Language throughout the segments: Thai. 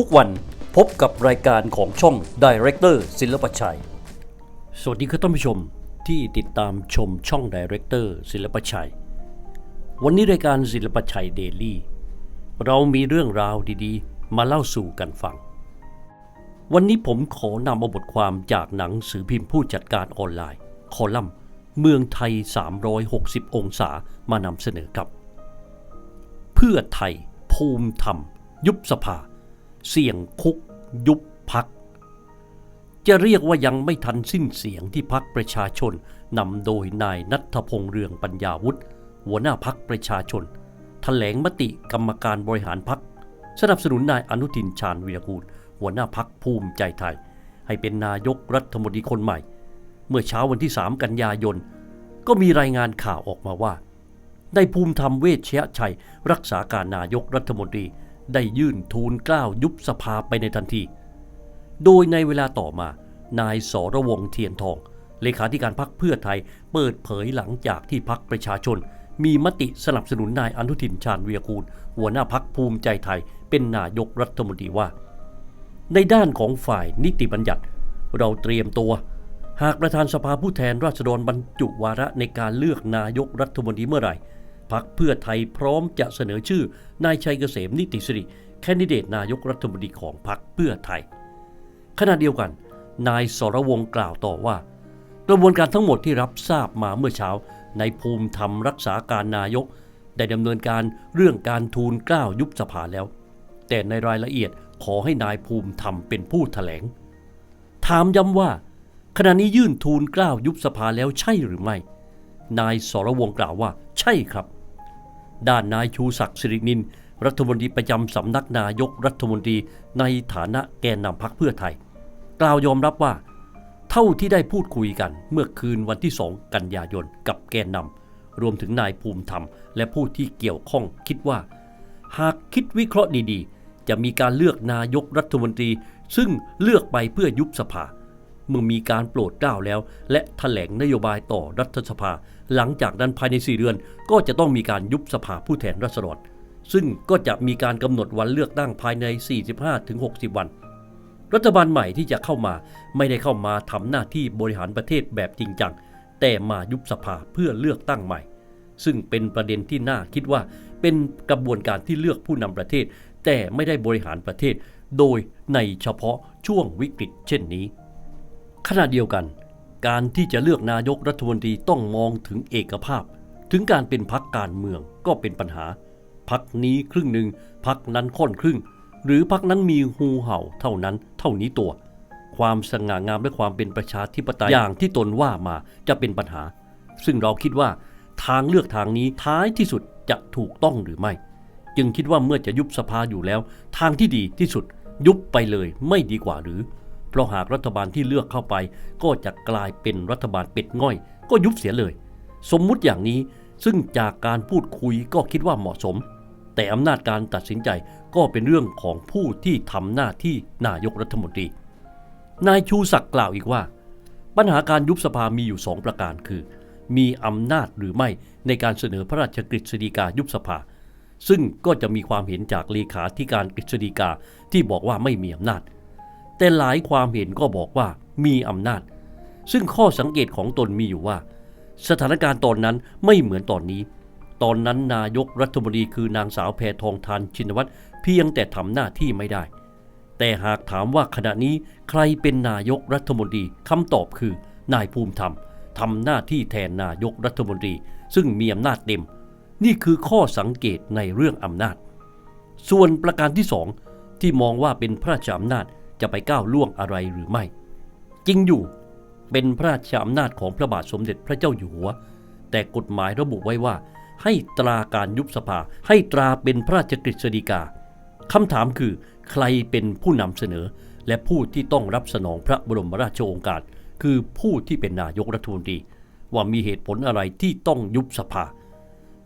ทุกวันพบกับรายการของช่อง Director ศิลปชัย สวัสดีครับท่านผู้ชมที่ติดตามชมช่อง Director ศิลปชัย วันนี้รายการศิลปชัยเดลี่เรามีเรื่องราวดีๆ มาเล่าสู่กันฟัง วันนี้ผมขอนำเอาบทความจากหนังสือพิมพ์ผู้จัดการออนไลน์ คอลัมน์ เมืองไทย 360 องศามานำเสนอครับ เพื่อไทยภูมิธรรม ยุบสภา เสี่ยงคุกยุบพัก จะเรียกว่ายังไม่ทันสิ้นเสียงที่พักประชาชนนำโดยนายนัทพงษ์เรืองปัญญาวุฒิหัวหน้าพักประชาชนแถลงมติกรรมการบริหารพักสนับสนุนนายอนุทินชาญวีรกูล หัวหน้าพักภูมิใจไทย ให้เป็นนายกรัฐมนตรีคนใหม่ เมื่อเช้าวันที่ 3 กันยายน ก็มีรายงานข่าวออกมาว่า ได้ภูมิธรรมเวชชยชัย รักษาการนายกรัฐมนตรี ได้ยื่นทูลกล้าวยุบสภาไปในทันที โดยในเวลาต่อมา นายสรวงเทียนทอง เลขาธิการพักเพื่อไทยเปิดเผยหลังจากที่พักประชาชน มีมติสนับสนุนนายอนุทินชาญวีรกูล หัวหน้าพักภูมิใจไทย เป็นนายกรัฐมนตรีว่า ในด้านของฝ่ายนิติบัญญัติ เราเตรียมตัว หากประธานสภาผู้แทนราษฎรบรรจุวาระในการเลือกนายกรัฐมนตรีเมื่อไหร่ พักเพื่อไทยพร้อมจะเสนอชื่อนายชัยเกษมนิติสิริแคนดิเดตนายกรัฐมนตรีของพักเพื่อไทย ขณะเดียวกัน นายสรวงกล่าวต่อว่า กระบวนการทั้งหมดที่รับทราบมาเมื่อเช้า ในภูมิธรรมรักษาการนายก ได้ดำเนินการเรื่องการทูลกล้าวยุบสภาแล้ว แต่ในรายละเอียดขอให้นายภูมิธรรมเป็นผู้แถลง ถามย้ำว่า ขณะนี้ยื่นทูลกล้าวยุบสภาแล้วใช่หรือไม่ นายสรวงกล่าวว่า ใช่ครับ ด้านนายชูศักดิ์สิรินิน รัฐมนตรีประจำสำนักนายกรัฐมนตรีในฐานะแกนนำพักเพื่อไทย กล่าวยอมรับว่า เท่าที่ได้พูดคุยกันเมื่อคืนวันที่2กันยายนกับแกนนำรวมถึงนายภูมิธรรม และผู้ที่เกี่ยวข้องคิดว่า หากคิดวิเคราะห์ดีๆ จะมีการเลือกนายกรัฐมนตรี ซึ่งเลือกไปเพื่อยุบสภา เมื่อมีการโปรดเกล้าแล้ว และถแถลงนโยบายต่อรัฐสภา หลังจากนั้นภายใน 4 เดือน ก็จะต้องมีการยุบสภาผู้แทนราษฎรซึ่งก็จะมีการกำหนดวันเลือกตั้งภายใน 45-60 วัน รัฐบาลใหม่ที่จะเข้ามาไม่ได้เข้ามาทำหน้าที่บริหารประเทศแบบจริงจัง แต่มายุบสภาเพื่อเลือกตั้งใหม่ ซึ่งเป็นประเด็นที่น่าคิดว่าเป็นกระบวนการที่เลือกผู้นำประเทศ แต่ไม่ได้บริหารประเทศ โดยในเฉพาะช่วงวิกฤตเช่นนี้ ขณะเดียวกัน การที่จะเลือกนายกรัฐมนตรีต้องมองถึงเอกภาพ ถึงการเป็นพักการเมืองก็เป็นปัญหา พักนี้ครึ่งหนึ่งพักนั้นค่อนครึ่ง หรือพักนั้นมีหูเห่าเท่านั้นเท่านี้ตัว ความสง่างามและความเป็นประชาธิปไตยอย่างที่ตนว่ามาจะเป็นปัญหา ซึ่งเราคิดว่าทางเลือกทางนี้ท้ายที่สุดจะถูกต้องหรือไม่ จึงคิดว่าเมื่อจะยุบสภาอยู่แล้ว ทางที่ดีที่สุดยุบไปเลยไม่ดีกว่าหรือ ราะหากรัฐบาลที่เลือกเข้าไป ก็จะกลายเป็นรัฐบาลเป็ดง่อย ก็ยุบเสียเลย สมมุติอย่างนี้ซึ่งจากการพูดคุยก็คิดว่าเหมาะสม แต่อำนาจการตัดสินใจก็เป็นเรื่องของผู้ที่ทำหน้าที่นายกรัฐมนตรี นายชูศักดิ์กล่าวอีกว่า ปัญหาการยุบสภามีอยู่สองประการคือ มีอำนาจหรือไม่ในการเสนอพระราชกฤษฎีกายุบสภา ซึ่งก็จะมีความเห็นจากเลขาธิการกฤษฎีกาที่บอกว่าไม่มีอำนาจ แต่หลายความเห็นก็บอกว่ามีอำนาจ ซึ่งข้อสังเกตของตนมีอยู่ว่า สถานการณ์ตอนนั้นไม่เหมือนตอนนี้ ตอนนั้นนายกรัฐมนตรีคือนางสาวแพทองทานชินวัตรเพียงแต่ทำหน้าที่ไม่ได้ แต่หากถามว่าขณะนี้ใครเป็นนายกรัฐมนตรีคำตอบคือนายภูมิธรรมทำหน้าที่แทนนายกรัฐมนตรี ซึ่งมีอำนาจเต็ม นี่คือข้อสังเกตในเรื่องอำนาจ ส่วนประการที่สองที่มองว่าเป็นพระราชอำนาจ จะไปก้าวล่วงอะไรหรือไม่ จริงอยู่เป็นพระราชอำนาจของพระบาทสมเด็จพระเจ้าอยู่หัว แต่กฎหมายระบุไว้ว่า ให้ตราการยุบสภา ให้ตราเป็นพระราชกฤษฎีกาคำถามคือใครเป็นผู้นำเสนอ และผู้ที่ต้องรับสนองพระบรมราชโองการ คือผู้ที่เป็นนายกรัฐมนตรี ว่ามีเหตุผลอะไรที่ต้องยุบสภา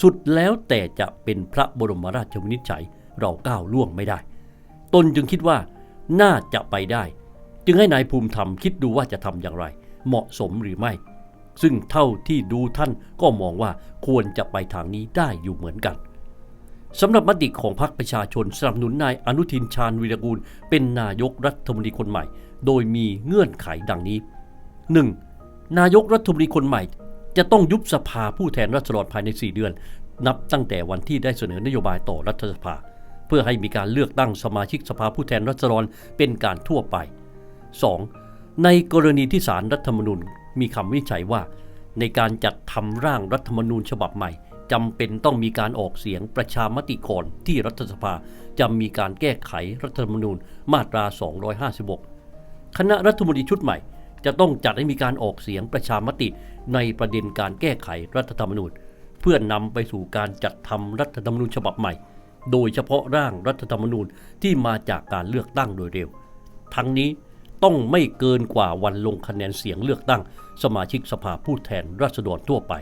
สุดแล้วแต่จะเป็นพระบรมราชวินิจฉัยเราก้าวล่วงไม่ได้ ตนจึงคิดว่า น่าจะไปได้ จึงให้นายภูมิธรรมคิดดูว่าจะทำอย่างไร เหมาะสมหรือไม่ ซึ่งเท่าที่ดูท่านก็มองว่าควรจะไปทางนี้ได้อยู่เหมือนกันสำหรับมติของพรรคประชาชนสนับสนุนนายอนุทินชาญวีรกูล เป็นนายกรัฐมนตรีคนใหม่ โดยมีเงื่อนไขดังนี้ 1. นายกรัฐมนตรีคนใหม่ จะต้องยุบสภาผู้แทนราษฎรภายใน 4 เดือน นับตั้งแต่วันที่ได้เสนอนโยบายต่อรัฐสภา พื่อให้มีการเลือกตั้งสมาชิกสภาผู้แทนราษฎรเป็นการทั่วไป 2. ในกรณีที่สารรัฐธรรมนูญมีคำวิจัยว่า ในการจัดทำร่างรัฐธรรมนูญฉบับใหม่จำเป็นต้องมีการออกเสียงประชามติก่อนที่รัฐสภาจะมีการแก้ไขรัฐธรรมนูญมาตรา 256 คณะรัฐมนตรีชุดใหม่ จะต้องจัดให้มีการออกเสียงประชามติในประเด็นการแก้ไขรัฐธรรมนูญ เพื่อนำไปสู่การจัดทำรัฐธรรมนูญฉบับใหม่ โดยเฉพาะร่างรัฐธรรมนูญที่มาจากการเลือกตั้งโดยเร็ว ทั้งนี้ต้องไม่เกินกว่าวันลงคะแนนเสียงเลือกตั้ง สมาชิกสภาผู้แทนราษฎรทั่วไป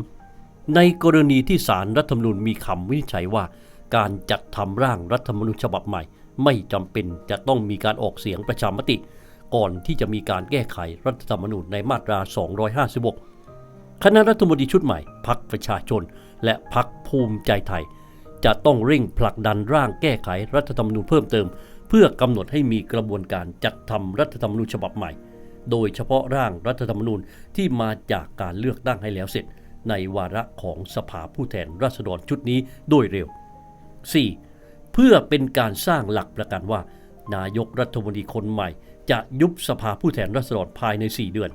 3. ในกรณีที่สารรัฐธรรมนูญมีคำวินิจฉัยว่า การจัดทำร่างรัฐธรรมนูญฉบับใหม่ ไม่จำเป็นจะต้องมีการออกเสียงประชามติ ก่อนที่จะมีการแก้ไขรัฐธรรมนูญในมาตรา 256 คณะรัฐมนตรีชุดใหม่พักประชาชน และพักภูมิใจไทย จะต้องเร่งผลักดันร่างแก้ไขรัฐธรรมนูญเพิ่มเติม เพื่อกำหนดให้มีกระบวนการจัดทำรัฐธรรมนูญฉบับใหม่ โดยเฉพาะร่างรัฐธรรมนูญที่มาจากการเลือกตั้งให้แล้วเสร็จ ในวาระของสภาผู้แทนราษฎรชุดนี้โดยเร็ว 4. เพื่อเป็นการสร้างหลักประกันว่า นายกรัฐมนตรีคนใหม่ จะยุบสภาผู้แทนราษฎรภายใน 4 เดือน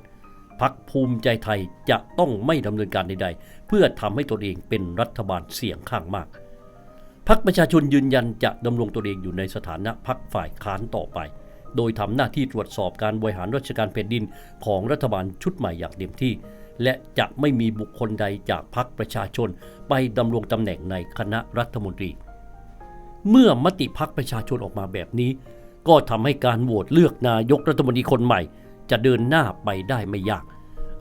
พักภูมิใจไทยจะต้องไม่ดำเนินการใด ๆ เพื่อทำให้ตนเองเป็นรัฐบาลเสียงข้างมาก พักประชาชนยืนยันจะดำรงตนเองอยู่ในสถานะพักฝ่ายค้านต่อไป โดยทำหน้าที่ตรวจสอบการบริหารราชการแผ่นดินของรัฐบาลชุดใหม่อย่างเต็มที่ และจะไม่มีบุคคลใดจากพักประชาชน ไปดำรงตำแหน่งในคณะรัฐมนตรี เมื่อมติพักประชาชนออกมาแบบนี้ ก็ทำให้การโหวตเลือกนายกรัฐมนตรีคนใหม่ จะเดินหน้าไปได้ไม่ยาก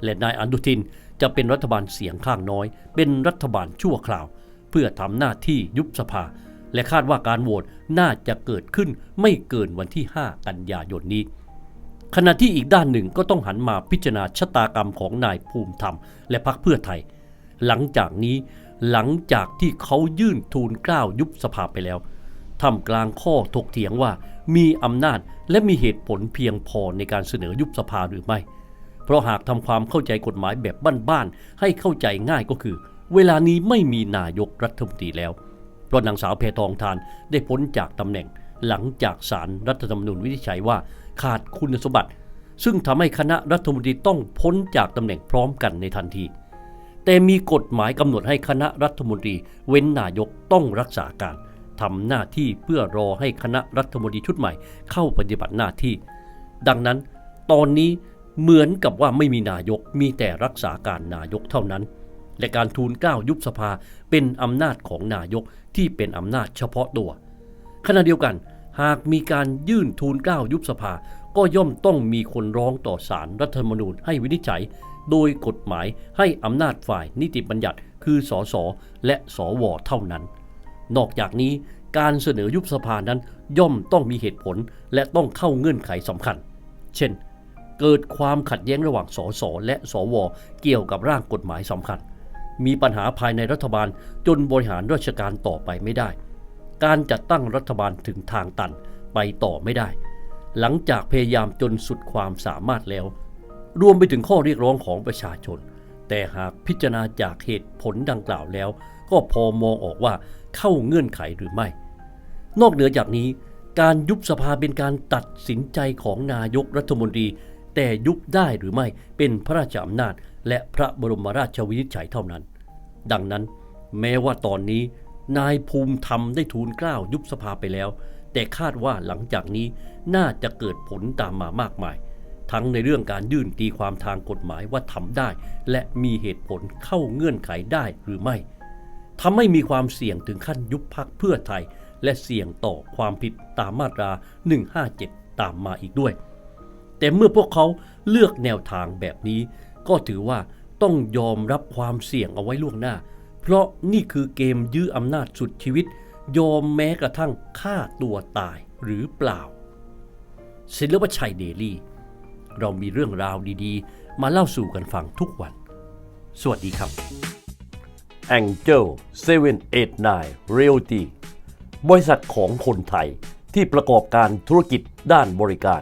และนายอนุทินจะเป็นรัฐบาลเสียงข้างน้อย เป็นรัฐบาลชั่วคราว เพื่อทำหน้าที่ยุบสภา และคาดว่าการโหวตน่าจะเกิดขึ้นไม่เกินวันที่ 5 กันยายนนี้ ขณะที่อีกด้านหนึ่งก็ต้องหันมาพิจารณาชะตากรรมของนายภูมิธรรม และพรรคเพื่อไทย หลังจากนี้หลังจากที่เขายื่นทูลกล้าวยุบสภาไปแล้วท่ามกลางข้อถกเถียงว่ามีอำนาจและมีเหตุผลเพียงพอในการเสนอยุบสภาหรือไม่ เพราะหากทำความเข้าใจกฎหมายแบบบ้านๆให้เข้าใจง่ายก็คือ เวลานี้ไม่มีนายกรัฐมนตรีแล้ว เพราะนางสาวแพทองทานได้พ้นจากตำแหน่งหลังจากศาลรัฐธรรมนูญวินิจฉัยว่าขาดคุณสมบัติ ซึ่งทำให้คณะรัฐมนตรีต้องพ้นจากตำแหน่งพร้อมกันในทันที แต่มีกฎหมายกำหนดให้คณะรัฐมนตรี เว้นนายกต้องรักษาการทำหน้าที่เพื่อรอให้คณะรัฐมนตรีชุดใหม่เข้าปฏิบัติหน้าที่ ดังนั้นตอนนี้เหมือนกับว่าไม่มีนายกมีแต่รักษาการนายกเท่านั้น และการทูลเกล้ายุบสภาเป็นอำนาจของนายกที่เป็นอำนาจเฉพาะตัว ขณะเดียวกัน หากมีการยื่นทูลเกล้ายุบสภา ก็ย่อมต้องมีคนร้องต่อศาลรรัฐธรรมนูญให้วินิจฉัย โดยกฎหมายให้อำนาจฝ่ายนิติบัญญัติคือสสและสวเท่านั้น นอกจากนี้การเสนอยุบสภานั้นย่อมต้องมีเหตุผลและต้องเข้าเงื่อนไขสำคัญ เช่น เกิดความขัดแย้งระหว่างสสและสวเกี่ยวกับร่างกฎหมายสำคัญ มีปัญหาภายในรัฐบาลจนบริหารราชการต่อไปไม่ได้ การจัดตั้งรัฐบาลถึงทางตันไปต่อไม่ได้ หลังจากพยายามจนสุดความสามารถแล้ว รวมไปถึงข้อเรียกร้องของประชาชน แต่หากพิจารณาจากเหตุผลดังกล่าวแล้ว ก็พอมองออกว่าเข้าเงื่อนไขหรือไม่ นอกเหนือจากนี้ การยุบสภาเป็นการตัดสินใจของนายกรัฐมนตรี แต่ยุบได้หรือไม่เป็นพระราชอำนาจ และพระบรมราชวินิจฉัยเท่านั้น ดังนั้น แม้ว่าตอนนี้ นายภูมิธรรมได้ทูลกล้าวยุบสภาไปแล้ว แต่คาดว่าหลังจากนี้น่าจะเกิดผลตามมามากมาย ทั้งในเรื่องการยื่นตีความทางกฎหมายว่าทำได้ และมีเหตุผลเข้าเงื่อนไขได้หรือไม่ทำให้มีความเสี่ยงถึงขั้นยุบพักเพื่อไทย และเสี่ยงต่อความผิดตามมาตรา 157 ตามมาอีกด้วย แต่เมื่อพวกเขาเลือกแนวทางแบบนี้ ก็ถือว่าต้องยอมรับความเสี่ยงเอาไว้ล่วงหน้า เพราะนี่คือเกมยื้ออำนาจสุดชีวิต ยอมแม้กระทั่งฆ่าตัวตายหรือเปล่าศิลปชัยเดลี่ เรามีเรื่องราวดีๆ มาเล่าสู่กันฟังทุกวัน สวัสดีครับ Angel 789 Realty บริษัทของคนไทยที่ประกอบการธุรกิจด้านบริการ